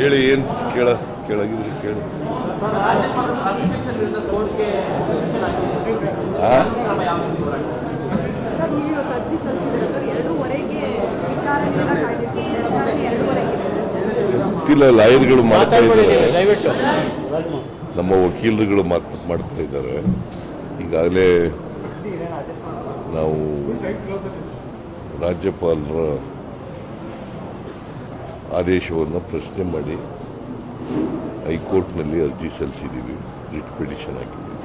ಹೇಳಿ ಏನು ಕೇಳ ಕೇಳಾಗಿದ್ರಿ ಕೇಳಿ. ಹಾಂ ಸರ್ ನೀವು ಇವತ್ತು ಅರ್ಜಿ ಸಲ್ಲಿಸಿದ್ರೆ ಸರ್? ಎರಡೂವರೆಗೆ ವಿಚಾರಣೆಯನ್ನ ಕಾಯ್ದಿರಿಸಿದ್ರೆ ವಿಚಾರಣೆ ಎರಡೂವರೆಗೆ ಇದೆ. ಗೊತ್ತಿಲ್ಲ ಲಾಯರ್ಗಳು ಮಾಡ್ತಾ ಇದ್ದಾರೆ. ದಯವಿಟ್ಟು. ನಮ್ಮ ವಕೀಲರುಗಳು ಮಾತು ಮಾಡ್ತಾ ಇದ್ದಾರೆ. ಈಗಾಗಲೇ ನಾವು ರಾಜ್ಯಪಾಲರ ಆದೇಶವನ್ನು ಪ್ರಶ್ನೆ ಮಾಡಿ ಹೈಕೋರ್ಟ್ನಲ್ಲಿ ಅರ್ಜಿ ಸಲ್ಲಿಸಿದ್ದೀವಿ ರಿಟ್ ಪಿಟಿಷನ್ ಹಾಕಿದ್ದೀವಿ.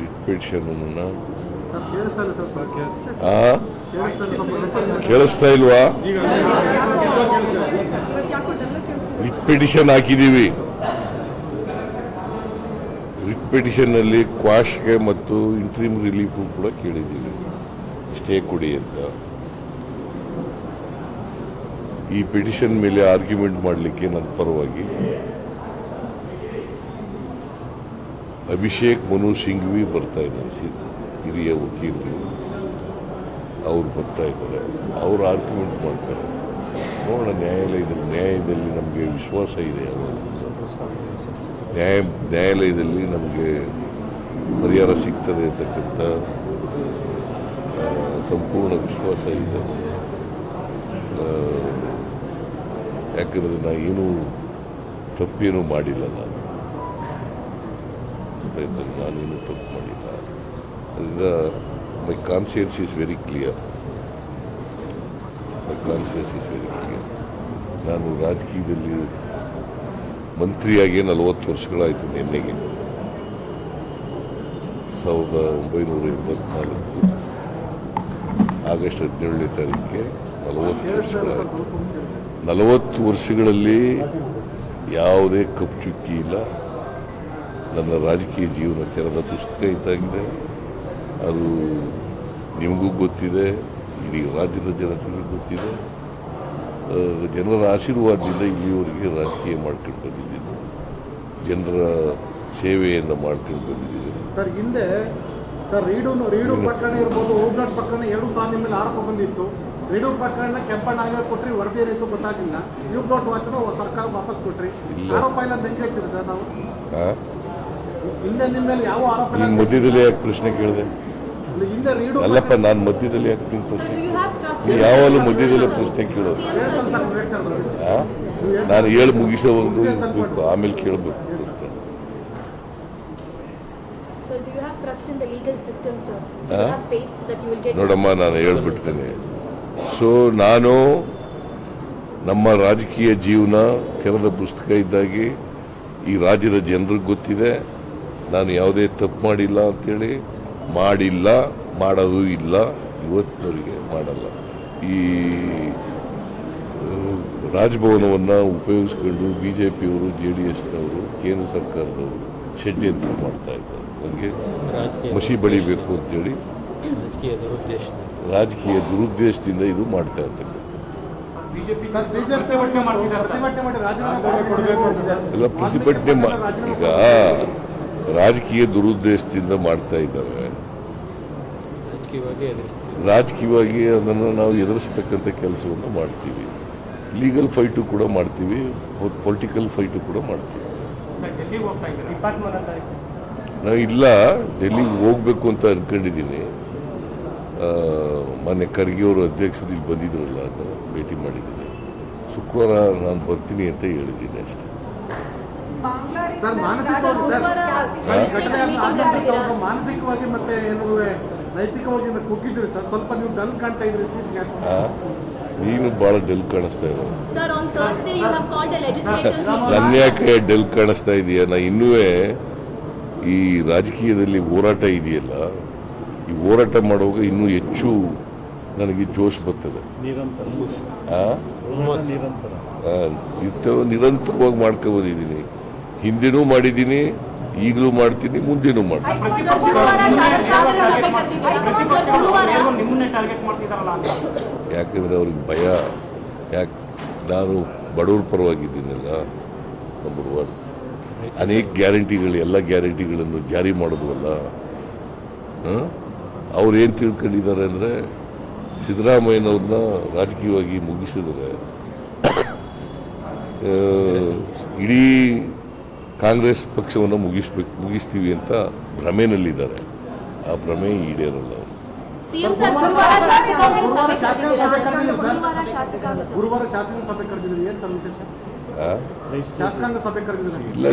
ರಿಟ್ ಪಿಟಿಷನನ್ನು ಕೇಳಿಸ್ತಾ ಇಲ್ವಾ? ರಿಟ್ ಪಿಟಿಷನ್ ಹಾಕಿದ್ದೀವಿ. ರಿಟ್ ಪಿಟಿಷನ್ನಲ್ಲಿ ಕ್ವಾಶ್ಗೆ ಮತ್ತು ಇಂಟ್ರೀಮ್ ರಿಲೀಫು ಕೂಡ ಕೇಳಿದ್ದೀವಿ. ಸ್ಟೇ ಕೊಡಿ ಅಂತ. ಈ ಪಿಟಿಷನ್ ಮೇಲೆ ಆರ್ಗ್ಯುಮೆಂಟ್ ಮಾಡಲಿಕ್ಕೆ ನನ್ನ ಪರವಾಗಿ ಅಭಿಷೇಕ್ ಮನು ಸಿಂಘ್ವಿ ಬರ್ತಾ ಇದ್ದಾರೆ. ಹಿರಿಯ ವಕೀಲರು ಅವ್ರು ಬರ್ತಾ ಇದ್ದಾರೆ. ಅವರು ಆರ್ಗ್ಯುಮೆಂಟ್ ಮಾಡ್ತಾರೆ. ನೋಡೋಣ, ನ್ಯಾಯಾಲಯದಲ್ಲಿ, ನ್ಯಾಯದಲ್ಲಿ ನಮಗೆ ವಿಶ್ವಾಸ ಇದೆ. ನ್ಯಾಯ, ನ್ಯಾಯಾಲಯದಲ್ಲಿ ನಮಗೆ ಪರಿಹಾರ ಸಿಗ್ತದೆ ಅಂತಕ್ಕಂಥ ಸಂಪೂರ್ಣ ವಿಶ್ವಾಸ ಇದೆ. ಯಾಕಂದರೆ ನಾ ಏನೂ ತಪ್ಪೇನೂ ಮಾಡಿಲ್ಲ ನಾನು ಗೊತ್ತಾಯ್ತಾ? ನಾನೇನು ತಪ್ಪು ಮಾಡಿಲ್ಲ. ಅದರಿಂದ my conscience is very clear my conscience is very clear ನಾನು ರಾಜಕೀಯದಲ್ಲಿ ಮಂತ್ರಿಯಾಗಿ ನಲವತ್ತು ವರ್ಷಗಳಾಯಿತು ನಿನ್ನೆಗೆ. ಸಾವಿರದ ಒಂಬೈನೂರ ಎಂಬತ್ನಾಲ್ಕು. ಆಗಸ್ಟ್ ಹದಿನೇಳನೇ ತಾರೀಕಿಗೆ ನಲವತ್ತು ವರ್ಷಗಳಾಯಿತು. ನಲವತ್ತು ವರ್ಷಗಳಲ್ಲಿ ಯಾವುದೇ ಕಪ್ಪು ಚುಕ್ಕಿ ಇಲ್ಲ. ನನ್ನ ರಾಜಕೀಯ ಜೀವನ ತೆರೆದ ಪುಸ್ತಕ ಇದ್ದಾಗಿದೆ ಅದು ನಿಮಗೂ ಗೊತ್ತಿದೆ ಇಡೀ ರಾಜ್ಯದ ಜನತೆಗೆ ಗೊತ್ತಿದೆ. ಜನರ ಆಶೀರ್ವಾದದಿಂದ ಇಲ್ಲಿಯವರೆಗೆ ರಾಜಕೀಯ ಮಾಡ್ಕೊಂಡು ಬಂದಿದ್ದೀನಿ. ಜನರ ಸೇವೆಯನ್ನು ಮಾಡ್ಕೊಂಡು ಬಂದಿದ್ದೀನಿ. ಸರ್ ಹಿಂದೆ ಸರ್ ರೀಡು ರೀಡು ಪ್ರಕರಣ ಇರ್ಬೋದು ಹೋಗ್ನಾಟ್ ಪ್ರಕರಣ ಎರಡು ಸಾವಿರ ಮೇಲೆ ಆರೋಪ ಬಂದಿತ್ತು. ರೀಡು ಪ್ರಕರಣ ಕೆಂಪಣ್ಣಾಗ ಕೊಟ್ರಿ ವರದಿ ಏನಿತ್ತು ಗೊತ್ತಾಗಿಲ್ಲ ಯು ಬ್ಲಾಟ್ ವಾಚನ ಸರ್ಕಾರ ವಾಪಸ್ ಕೊಟ್ರಿ. ಇಲ್ಲ. ಆರೋಪ ಇಲ್ಲ ಅಂತ ಹಾಕ್ತೀರಿ ಹೇಳ್ತೀರಿ ಸರ್ ನಾವು? ಆ? ಹಿಂದೆ ನಿಮ್ಮಲ್ಲಿ ಮೇಲೆ ಯಾವ ಆರೋಪ ನೀನು ಮಧ್ಯದಲ್ಲಿ ಯಾಕೆ ಪ್ರಶ್ನೆ ಕೇಳಿದೆ? ಅಲ್ಲಪ್ಪ ನಾನು ಮಧ್ಯದಲ್ಲಿ ಯಾಕೆ ನಿನ್ನ ಪ್ರಶ್ನೆ ನೀನು ಯಾವಾಗಲೂ ಮಧ್ಯದಲ್ಲಿ ಪ್ರಶ್ನೆ ಕೇಳೋದು. ನೀವು? ನಾನು ಹೇಳಿ ಮುಗಿಸೋ ಒಂದು ಆಮೇಲೆ ಕೇಳಬೇಕು ಪ್ರಶ್ನೆ ನೋಡಮ್ಮ ನಾನು ಹೇಳ್ಬಿಡ್ತೇನೆ. ಸೊ ನಾನು ನಮ್ಮ ರಾಜಕೀಯ ಜೀವನ ತೆರೆದ ಪುಸ್ತಕ ಇದ್ದಾಗಿ ಈ ರಾಜ್ಯದ ಜನರಿಗೆ ಗೊತ್ತಿದೆ. ನಾನು ಯಾವುದೇ ತಪ್ಪು ಮಾಡಿಲ್ಲ ಅಂತೇಳಿ ಮಾಡಿಲ್ಲ ಮಾಡೋದು ಇಲ್ಲ ಇವತ್ತಿನವರಿಗೆ ಮಾಡಲ್ಲ. ಈ ರಾಜಭವನವನ್ನು ಉಪಯೋಗಿಸ್ಕೊಂಡು ಬಿ ಜೆ ಪಿಯವರು ಜೆ ಡಿ ಎಸ್ನವರು ಕೇಂದ್ರ ಸರ್ಕಾರದವರು ಷಡ್ಯಂತ್ರ ಮಾಡ್ತಾ ಇದ್ದಾರೆ. ನನಗೆ ಮಸಿ ಬಳಿಬೇಕು ಅಂತೇಳಿ. ರಾಜಕೀಯ ದುರುದ್ದೇಶದಿಂದ ಇದು ಮಾಡ್ತಾ ಇರ್ತಕ್ಕಂಥ ಎಲ್ಲ ಪ್ರತಿಭಟನೆ ಈಗ ರಾಜಕೀಯ ದುರುದ್ದೇಶದಿಂದ ಮಾಡ್ತಾ ಇದ್ದಾರೆ ರಾಜಕೀಯವಾಗಿ ಅದನ್ನು ನಾವು ಎದುರಿಸ್ತಕ್ಕಂಥ ಕೆಲಸವನ್ನು ಮಾಡ್ತೀವಿ. ಲೀಗಲ್ ಫೈಟು ಕೂಡ ಮಾಡ್ತೀವಿ ಪೊಲಿಟಿಕಲ್ ಫೈಟು ಕೂಡ ಮಾಡ್ತೀವಿ. ನಾವು ಇಲ್ಲ, ಡೆಲ್ಲಿಗೆ ಹೋಗ್ಬೇಕು ಅಂತ ಅಂದ್ಕೊಂಡಿದ್ದೀನಿ ಮೊನ್ನೆ ಖರ್ಗೆ ಅವರು ಅಧ್ಯಕ್ಷರು ಇಲ್ಲಿ ಬಂದಿದ್ರಲ್ಲ ಅಂತ ಭೇಟಿ ಮಾಡಿದ್ದೀನಿ. ಶುಕ್ರವಾರ ನಾನು ಬರ್ತೀನಿ ಅಂತ ಹೇಳಿದ್ದೀನಿ ಅಷ್ಟೇ. ಮಾನಸಿಕವಾಗಿ ಮತ್ತೆ ನೈತಿಕವಾಗಿ ಕುಗ್ಗಿದ್ರಿ ಸರ್? ಸ್ವಲ್ಪ ನೀವು ಡಲ್ ಕಾಣ್ತಾ ಇದ್ರಿ? ನೀನು ಬಹಳ ಡೆಲ್ ಕಾಣಿಸ್ತಾ ಇರೋ Sir, on Thursday you have called a legislative meeting. ನನ್ನ ಯಾಕೆ ಡೆಲ್ ಕಾಣಿಸ್ತಾ ಇದೆಯಾ? ನಾ ಇನ್ನೂ ಈ ರಾಜಕೀಯದಲ್ಲಿ ಹೋರಾಟ ಇದೆಯಲ್ಲ ಈ ಹೋರಾಟ ಮಾಡುವಾಗ ಇನ್ನೂ ಹೆಚ್ಚು ನನಗೆ ಜೋಶ್ ಬರ್ತದೆ. ನಿರಂತರವಾಗಿ ಮಾಡ್ಕೊ ಬಂದಿದ್ದೀನಿ. ಹಿಂದೆನೂ ಮಾಡಿದ್ದೀನಿ ಈಗಲೂ ಮಾಡ್ತೀನಿ ಮುಂದೆನೂ ಮಾಡ್ತೀನಿ. ಯಾಕಂದ್ರೆ ಅವ್ರಿಗೆ ಭಯ. ಯಾಕೆ ನಾನು ಬಡವ್ರ ಪರವಾಗಿದ್ದೀನಲ್ಲ ನಂಬರ್ ಒನ್ ಅನೇಕ ಗ್ಯಾರಂಟಿಗಳು ಎಲ್ಲ ಗ್ಯಾರಂಟಿಗಳನ್ನು ಜಾರಿ ಮಾಡಿದ್ವಲ್ಲ ಅವ್ರು ಏನು ತಿಳ್ಕೊಂಡಿದ್ದಾರೆ ಅಂದರೆ ಸಿದ್ದರಾಮಯ್ಯನವ್ರನ್ನ ರಾಜಕೀಯವಾಗಿ ಮುಗಿಸಿದರೆ ಇಡೀ ಕಾಂಗ್ರೆಸ್ ಪಕ್ಷವನ್ನು ಮುಗಿಸ್ಬೇಕು ಮುಗಿಸ್ತೀವಿ ಅಂತ ಭ್ರಮೆನಲ್ಲಿದ್ದಾರೆ. ಆ ಭ್ರಮೆ ಈಡೇರಲ್ಲ ಅವರು. ಇಲ್ಲ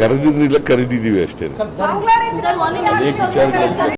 ಕರೆದಿರಲಿಲ್ಲ ಕರೆದಿದ್ದೀವಿ ಅಷ್ಟೇ. ಅನೇಕ ವಿಚಾರಗಳು.